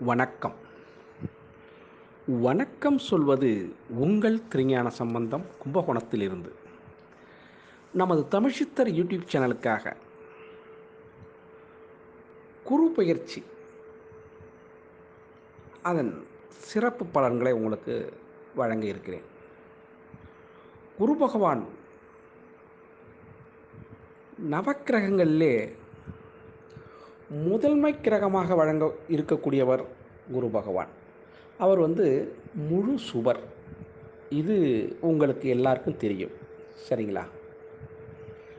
வணக்கம். வணக்கம் சொல்வது உங்கள் திருஞான சம்பந்தம் கும்பகோணத்திலிருந்து. நமது தமிழ்ச்சித்தர் யூடியூப் சேனலுக்காக குரு பயிற்சி. அதன் சிறப்பு பலன்களை உங்களுக்கு வழங்க இருக்கிறேன். குரு பகவான் நவக்கிரகங்களிலே முதன்மை கிரகமாக வழங்க இருக்கக்கூடியவர் குரு பகவான். அவர் வந்து முழு சுவர். இது உங்களுக்கு எல்லாருக்கும் தெரியும். சரிங்களா?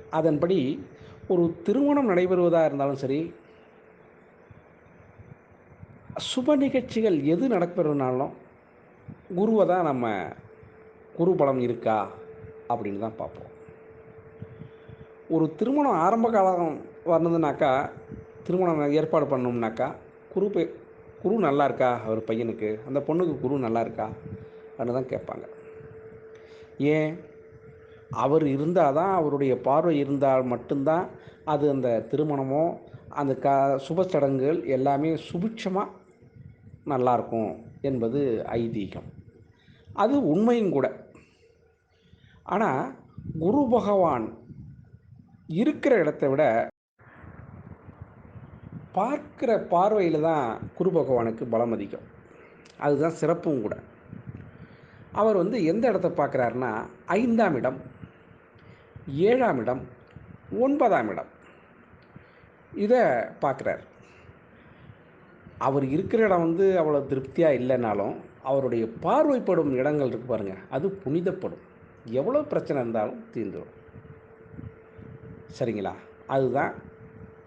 அதன்படி ஒரு திருமணம் நடைபெறுவதாக இருந்தாலும் சரி சுப நிகழ்ச்சிகள் எது நடப்பெறுனாலும் குருவை தான் நம்ம குரு பலம் இருக்கா அப்படின்னு தான் பார்ப்போம். ஒரு திருமணம் ஆரம்ப காலம் வந்ததுனாக்கா திருமணம் ஏற்பாடு பண்ணோம்னாக்கா குரு பை குரு நல்லா இருக்கா அவர் பையனுக்கு. அந்த பொண்ணுக்கு குரு நல்லா இருக்கா அப்படின்னு தான் கேட்பாங்க. ஏன்? அவர் இருந்தால் தான் அவருடைய பார்வை இருந்தால் மட்டும்தான் அது அந்த திருமணமோ அந்த க சுப சடங்குகள் எல்லாமே சுபிட்சமாக நல்லாயிருக்கும் என்பது ஐதீகம். அது உண்மையும் கூட. ஆனால் குரு பகவான் இருக்கிற இடத்த விட பார்க்குற பார்வையில் தான் குரு பகவானுக்கு பலம் அதிகம். அதுதான் சிறப்பும் கூட. அவர் வந்து எந்த இடத்த பார்க்குறாருன்னா ஐந்தாம் இடம் ஏழாம் இடம் ஒன்பதாம் இடம். இதை பார்க்குறார். அவர் இருக்கிற இடம் வந்து அவ்வளோ திருப்தியாக இல்லைனாலும் அவருடைய பார்வைப்படும் இடங்கள் இருக்கு பாருங்கள் அது புனிதப்படும். எவ்வளோ பிரச்சனை இருந்தாலும் தீர்ந்துடும் சரிங்களா? அதுதான்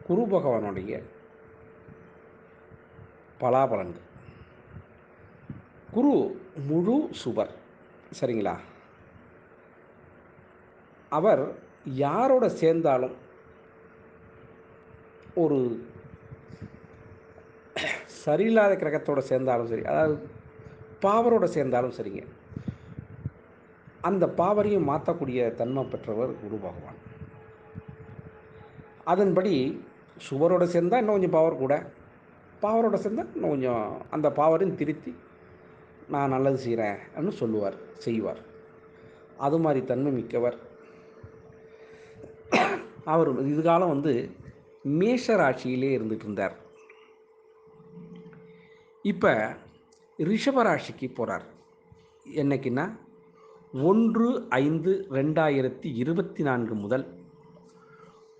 குரு பகவானுடைய பலாபலன்கள். குரு முழு சுவர் சரிங்களா? அவர் யாரோட சேர்ந்தாலும் ஒரு சரியில்லாத கிரகத்தோடு சேர்ந்தாலும் சரி அதாவது பாவரோடு சேர்ந்தாலும் சரிங்க. அந்த பாவரையும் மாற்றக்கூடிய தன்மை பெற்றவர் குரு பகவான். அதன்படி சுவரோடு சேர்ந்தால் இன்னும் கொஞ்சம் பவர் கூட. பாவரோட சேர்ந்தால் இன்னும் கொஞ்சம் அந்த பாவரையும் திருத்தி நான் நல்லது செய்கிறேன்னு சொல்லுவார் செய்வார். அது மாதிரி தன்மை மிக்கவர். அவர் இதுகாலம் வந்து மேஷ ராசியிலே இருந்துட்டு இருந்தார். இப்போ ரிஷபராசிக்கு போகிறார் என்னைக்குன்னா ஒன்று ஐந்து ரெண்டாயிரத்தி இருபத்தி நான்கு முதல்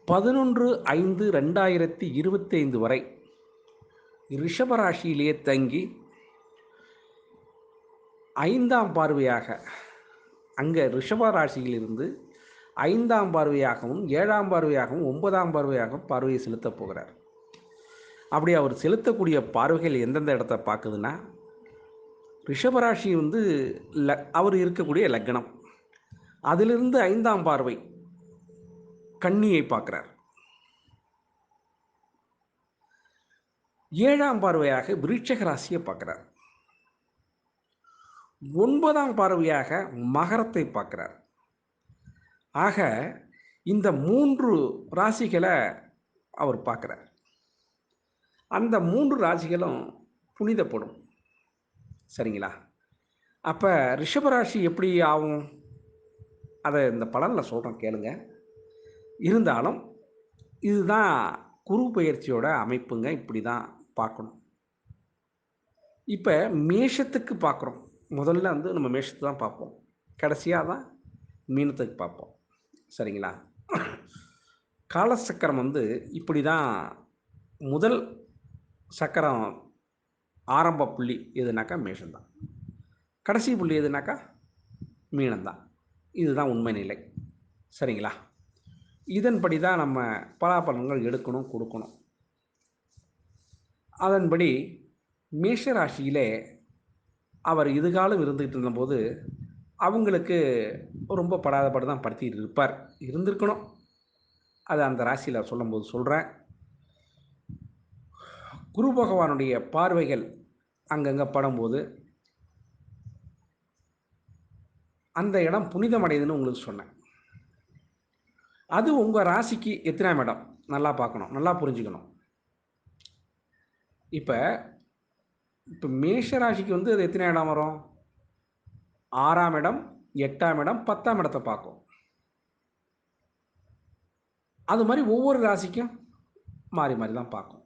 பதினொன்று ஐந்து ரெண்டாயிரத்தி இருபத்தைந்து வரை. ரிஷபராசியிலேயே தங்கி ஐந்தாம் பார்வையாக அங்கே ரிஷபராசியிலிருந்து ஐந்தாம் பார்வையாகவும் ஏழாம் பார்வையாகவும் ஒன்பதாம் பார்வையாகவும் பார்வையை செலுத்தப் போகிறார். அப்படி அவர் செலுத்தக்கூடிய பார்வைகள் எந்தெந்த இடத்த பார்க்குதுன்னா ரிஷபராசி வந்து ல அவர் இருக்கக்கூடிய லக்னம். அதிலிருந்து ஐந்தாம் பார்வை கன்னியை பார்க்குறார். ஏழாம் பார்வையாக விருட்சக ராசியை பார்க்குறார். ஒன்பதாம் பார்வையாக மகரத்தை பார்க்குறார். ஆக இந்த மூன்று ராசிகளை அவர் பார்க்குறார். அந்த மூன்று ராசிகளும் புனிதப்படும். சரிங்களா? அப்போ ரிஷபராசி எப்படி ஆகும்? அதை இந்த பலனில் சொல்கிறேன் கேளுங்க. இருந்தாலும் இதுதான் குரு பயிற்சியோட அமைப்புங்க இப்படி தான் பார்க்கணும். இப்போ மேஷத்துக்கு பார்க்குறோம். முதல்ல வந்து நம்ம மேஷத்தை தான் பார்ப்போம். கடைசியாக தான் மீனத்துக்கு பார்ப்போம். சரிங்களா? காலசக்கரம் வந்து இப்படி தான் முதல் சக்கரம் ஆரம்ப புள்ளி எதுனாக்கா மேஷம்தான். கடைசி புள்ளி எதுனாக்கா மீனம்தான். இதுதான் உண்மை நிலை. சரிங்களா? இதன்படி தான் நம்ம பலாபலன்கள் எடுக்கணும் கொடுக்கணும். அதன்படி மேஷ ராசியிலே அவர் இதுகாலம் இருந்துகிட்டு இருந்தபோது அவங்களுக்கு ரொம்ப படாத பாடு தான் படுத்திட்டு இருப்பார். இருந்திருக்கணும். அது அந்த ராசியில் சொல்லும்போது சொல்கிறேன் குரு பகவானுடைய பார்வைகள் அங்கங்கே படும்போது அந்த இடம் புனிதமடையுதுன்னு உங்களுக்கு சொன்னேன். அது உங்கள் ராசிக்கு எத்தனாம் இடம்? நல்லா பார்க்கணும். நல்லா புரிஞ்சுக்கணும். இப்போ இப்போ மேஷ ராசிக்கு வந்து அது எத்தனை இடம் வரும்? ஆறாம் இடம் எட்டாம் இடம் பத்தாம் இடத்தை பார்க்கும். அது மாதிரி ஒவ்வொரு ராசிக்கும் மாறி மாறி தான் பார்க்கும்.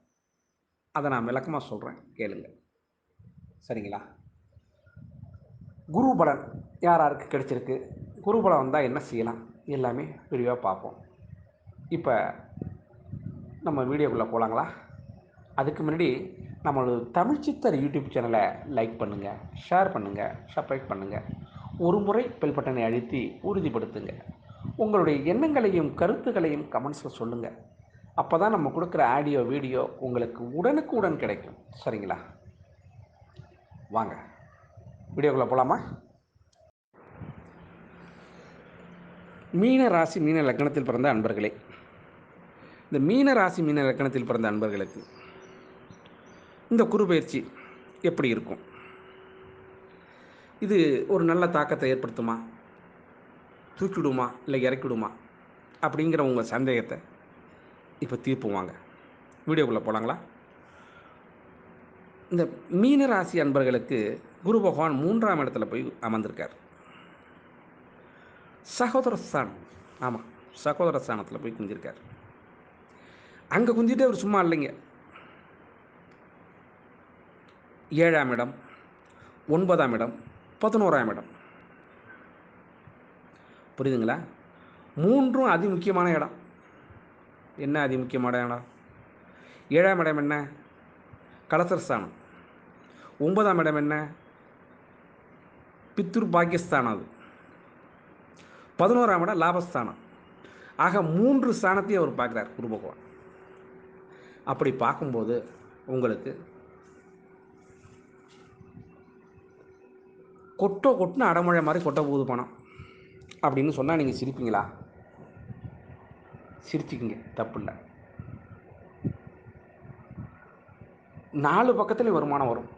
அதை நான் விளக்கமாக சொல்கிறேன் கேளுங்க. சரிங்களா? குரு பலன் யார் யாருக்கு கிடைச்சிருக்கு? குரு பலம் வந்தால் என்ன செய்யலாம்? எல்லாமே விரிவாக பார்ப்போம். இப்போ நம்ம வீடியோக்குள்ளே போகலாங்களா அதுக்கு முன்னாடி நம்மளோட தமிழ் சித்தர் யூடியூப் சேனலை லைக் பண்ணுங்கள் ஷேர் பண்ணுங்கள் சப்ஸ்கிரைப் பண்ணுங்கள் ஒரு முறை பெல் பட்டனை அழுத்தி உறுதிப்படுத்துங்க. உங்களுடைய எண்ணங்களையும் கருத்துக்களையும் கமெண்ட்ஸில் சொல்லுங்கள் அப்போ தான் நம்ம கொடுக்குற ஆடியோ வீடியோ உங்களுக்கு உடனுக்கு உடன் கிடைக்கும். சரிங்களா? வாங்க. வீடியோக்குள்ளே போகலாமா மீன ராசி மீன லக்னத்தில் பிறந்த அன்பர்களே. இந்த மீன ராசி மீன லக்னத்தில் பிறந்த அன்பர்களுக்கு இந்த குரு பயிற்சி எப்படி இருக்கும்? இது ஒரு நல்ல தாக்கத்தை ஏற்படுத்துமா? தூக்கிவிடுமா இல்லை இறக்கிவிடுமா அப்படிங்கிற உங்கள் சந்தேகத்தை இப்போ தீர்ப்புவாங்க வீடியோக்குள்ளே போகலாங்களா இந்த மீன ராசி அன்பர்களுக்கு குரு பகவான் மூன்றாம் இடத்துல போய் அமர்ந்திருக்கார். சகோதர ஸ்தானம். ஆமாம் சகோதர ஸ்தானத்தில் போய் குந்திருக்கார். அங்கே குந்திட்டு அவர் சும்மா இல்லைங்க. ஏழாம் இடம் ஒன்பதாம் இடம் பதினோராம் இடம். புரியுதுங்களா? மூன்றும் அதி முக்கியமான இடம். என்ன அதி முக்கியமான இடம்? ஏழாம் இடம் என்ன? கலசரஸ்தானம் ஒன்பதாம் இடம் என்ன? பித்துர் பாகிஸ்தான் அது. பதினோராம் இடம் லாபஸ்தானம். ஆக மூன்று ஸ்தானத்தையும் அவர் பார்க்குறார் குரு பகவான். அப்படி பார்க்கும்போது உங்களுக்கு கொட்டோ கொட்டுன்னு அடமழை மாதிரி கொட்ட போகுது பணம். அப்படின்னு சொன்னால் நீங்கள் சிரிப்பீங்களா? சிரிச்சுக்கிங்க தப்பு இல்லை நாலு பக்கத்துலேயும் வருமானம் வரும்.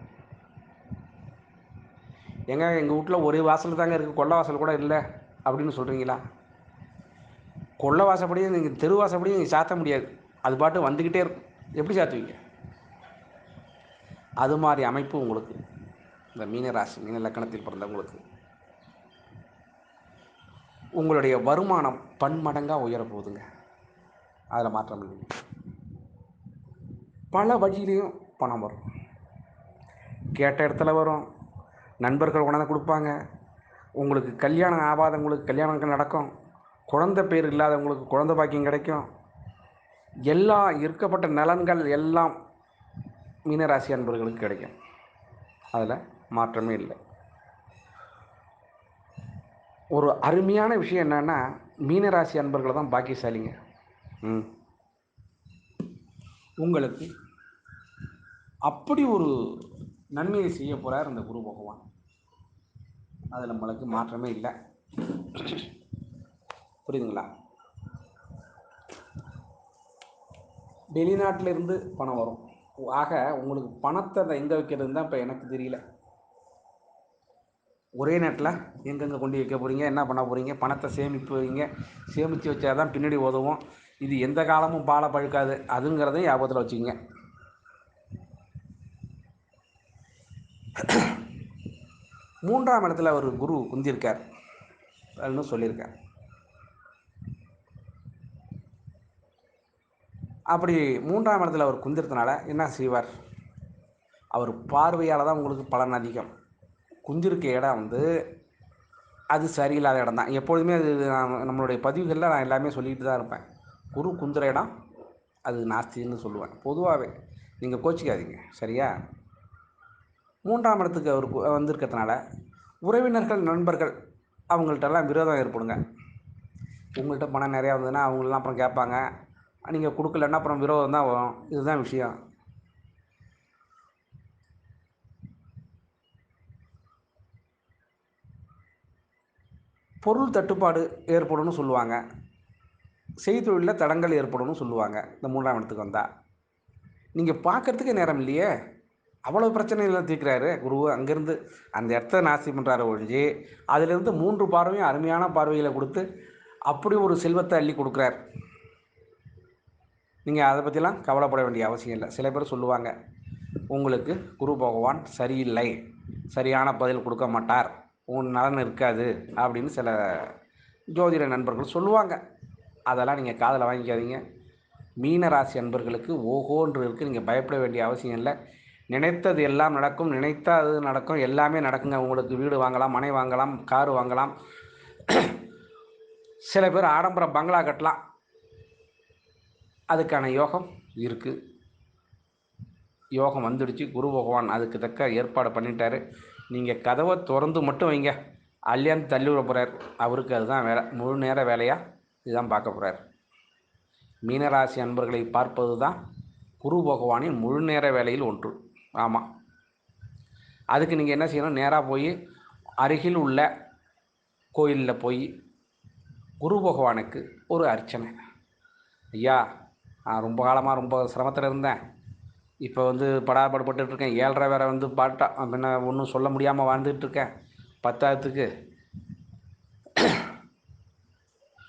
எங்க எங்கள் வீட்டில் ஒரே வாசல் தாங்க இருக்குது கொள்ள வாசல் கூட இல்லை அப்படின்னு சொல்கிறீங்களா கொள்ள வாசப்படியும் நீங்கள் தெரு வாசப்படியும் நீங்கள் சாத்த முடியாது. அது பாட்டு வந்துக்கிட்டே இருக்கும். எப்படி சாத்துவீங்க? அது மாதிரி அமைப்பு உங்களுக்கு. இந்த மீனராசி மீன லக்கணத்தில் பிறந்தவங்களுக்கு உங்களுடைய வருமானம் பன்மடங்காக உயர போகுதுங்க அதில் மாற்றம் இல்லை. பல வழியிலையும் பணம் வரும். கேட்ட இடத்துல வரும். நண்பர்கள் உணர்ந்து கொடுப்பாங்க. உங்களுக்கு கல்யாணம் ஆகாதவங்களுக்கு கல்யாணங்கள் நடக்கும். குழந்தை பேர் இல்லாதவங்களுக்கு குழந்த பாக்கியம் கிடைக்கும். எல்லா இருக்கப்பட்ட நலன்கள் எல்லாம் மீனராசி அன்பர்களுக்கு கிடைக்கும். அதில் மாற்றமே இல்லை. ஒரு அருமையான விஷயம் என்னென்னா மீனராசி அன்பர்களை தான் பாக்கியசாலிங்க. ம். உங்களுக்கு அப்படி ஒரு நன்மையை செய்ய போகிறார் இந்த குரு பகவான். அது நம்மளுக்கு மாற்றமே இல்லை. புரியுதுங்களா? வெளிநாட்டிலிருந்து பணம் வரும். ஆக உங்களுக்கு பணத்தை அதை எங்கே வைக்கிறதுன்னு தான் இப்போ எனக்கு தெரியல. ஒரே நேரத்தில் எங்கெங்கே கொண்டு வைக்க போகிறீங்க என்ன பண்ண போகிறீங்க பணத்தை சேமிப்பு வைங்க சேமித்து வச்சா தான் பின்னாடி உதவும். இது எந்த காலமும் பாலை பழுக்காது. அதுங்கிறதையும் ஞாபகத்தில் வச்சுக்கோங்க. மூன்றாம் இடத்துல ஒரு குரு குந்திருக்கார். அப்படின்னு சொல்லியிருக்கார். அப்படி மூன்றாம் இடத்துல அவர் குந்திரத்தினால என்ன செய்வார்? அவர் பார்வையால் தான் உங்களுக்கு பலன் அதிகம். குந்திருக்க இடம் வந்து அது சரியில்லாத இடம் தான். எப்பொழுதுமே அது நான் நம்மளுடைய பதிவுகளில் நான் எல்லாமே சொல்லிகிட்டு தான் இருப்பேன். குரு குந்திர இடம் அது நாஸ்தின்னு சொல்லுவேன். பொதுவாகவே நீங்கள் கோச்சிக்காதீங்க சரியா? மூன்றாம் இடத்துக்கு அவர் வந்திருக்கிறதுனால உறவினர்கள் நண்பர்கள் அவங்கள்ட்டெல்லாம் விரோதம் ஏற்படுங்க. உங்கள்கிட்ட பணம் நிறையா வந்ததுன்னா அவங்களெலாம் அப்புறம் கேட்பாங்க. நீங்கள் கொடுக்கலன்னா அப்புறம் விரோதம் தான் வரும். இதுதான் விஷயம். பொருள் தட்டுப்பாடு ஏற்படும்னு சொல்லுவாங்க. செய்தொழிலில் தடங்கள் ஏற்படும்னு சொல்லுவாங்க. இந்த மூன்றாம் இடத்துக்கு வந்தால் நீங்கள் பார்க்கறதுக்கே நேரம் இல்லையே. அவ்வளோ பிரச்சனைகள் தீர்க்குறாரு குரு. அங்கேருந்து அந்த இடத்த நாசி பண்ணுறாரு ஒழிஞ்சு அதிலிருந்து மூன்று பார்வையும் அருமையான பார்வைகளை கொடுத்து அப்படி ஒரு செல்வத்தை அள்ளி கொடுக்குறார். நீங்கள் அதை பற்றிலாம் கவலைப்பட வேண்டிய அவசியம் இல்லை. சில பேர் சொல்லுவாங்க உங்களுக்கு குரு பகவான் சரியில்லை. சரியான பதில் கொடுக்க மாட்டார். உன் நலன் இருக்காது அப்படின்னு சில ஜோதிட நண்பர்கள் சொல்லுவாங்க. அதெல்லாம் நீங்கள் காதில் வாங்கிக்காதீங்க. மீன ராசி அன்பர்களுக்கு ஓஹோன்று இருக்குது நீங்கள் பயப்பட வேண்டிய அவசியம் இல்லை. நினைத்தது எல்லாம் நடக்கும். நினைத்தது நடக்கும். எல்லாமே நடக்குங்க. உங்களுக்கு வீடு வாங்கலாம் மனை வாங்கலாம் காரு வாங்கலாம். சில பேர் ஆடம்பர பங்களா கட்டலாம். அதுக்கான யோகம் இருக்குது யோகம் வந்துடுச்சு. குரு பகவான் அதுக்கு தக்க ஏற்பாடு பண்ணிட்டாரு. நீங்கள் கதவை திறந்து மட்டும் வைங்க. அள்ளியாந்து தள்ளி விட போகிறார் அவருக்கு அதுதான் வேலை. முழு நேர வேலையாக இதுதான் பார்க்க போகிறார் மீனராசி அன்பர்களை பார்ப்பது தான் குரு பகவானின் முழு நேர வேலையில் ஒன்று. ஆமாம் அதுக்கு நீங்கள் என்ன செய்யணும்? நேராக போய் அருகில் உள்ள கோயிலில் போய் குரு பகவானுக்கு ஒரு அர்ச்சனை. ஐயா நான் ரொம்ப காலமாக ரொம்ப சிரமத்தில் இருந்தேன். இப்போ வந்து படாபடுபட்டு இருக்கேன் ஏழரை வேற வந்து பாட்டா பின்ன ஒன்றும் சொல்ல முடியாமல் வாழ்ந்துட்டு இருக்கேன் பத்தாயிரத்துக்கு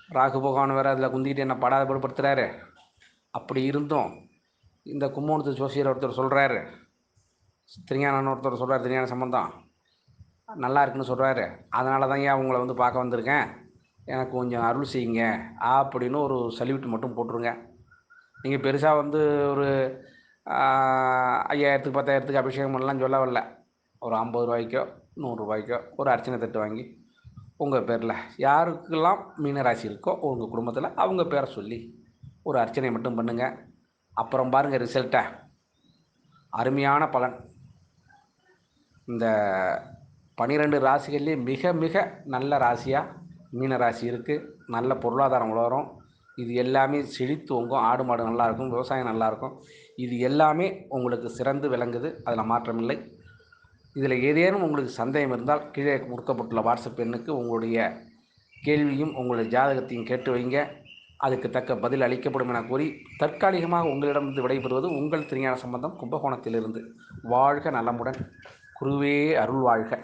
ராகு பகவான் வேற அதில் குந்திக்கிட்டு என்ன படாதப்படுத்துறாரு அப்படி இருந்தும் இந்த கும்போணத்து ஜோசியர் ஒருத்தர் சொல்கிறாரு திருஞானன் ஒருத்தர் சொல்கிறார் திருஞான சம்பந்தம். நல்லா இருக்குன்னு சொல்கிறாரு அதனால தான் ஏன் உங்களை வந்து பார்க்க வந்திருக்கேன்? எனக்கு கொஞ்சம் அருள் செய்யுங்க. அப்படின்னு ஒரு சல்யூட் மட்டும் போட்டுருங்க. நீங்கள் பெருசாக வந்து ஒரு ஐயாயிரத்துக்கு பத்தாயிரத்துக்கு அபிஷேகம் பண்ணலாம் சொல்ல வரல. ஒரு ஐம்பது ரூபாய்க்கோ நூறுரூவாய்க்கோ ஒரு அர்ச்சனை தட்டு வாங்கி உங்கள் பேரில் யாருக்கெல்லாம் மீனராசி இருக்கோ உங்கள் குடும்பத்தில் அவங்க பேரை சொல்லி ஒரு அர்ச்சனை மட்டும் பண்ணுங்கள் அப்புறம் பாருங்கள் ரிசல்ட்டை அருமையான பலன். இந்த பனிரெண்டு ராசிகள்லேயே மிக மிக நல்ல ராசியாக மீன ராசி இருக்குது நல்ல பொருளாதாரம் வளரும். இது எல்லாமே செழித்து ஓங்கும். ஆடு மாடு நல்லாயிருக்கும் விவசாயம் நல்லாயிருக்கும் இது எல்லாமே உங்களுக்கு சிறந்து விளங்குது. அதில் மாற்றமில்லை இதில் ஏதேனும் உங்களுக்கு சந்தேகம் இருந்தால் கீழே கொடுக்கப்பட்டுள்ள வாட்ஸ்அப் எண்ணுக்கு உங்களுடைய கேள்வியும் உங்களுடைய ஜாதகத்தையும் கேட்டு வைங்க. அதுக்கு தக்க பதில் அளிக்கப்படும் என கூறி தற்காலிகமாக உங்களிடமிருந்து விடைபெறுவது உங்கள் திருஞான சம்பந்தம் கும்பகோணத்திலிருந்து. வாழ்க நலமுடன். குருவே அருள் வாழ்க.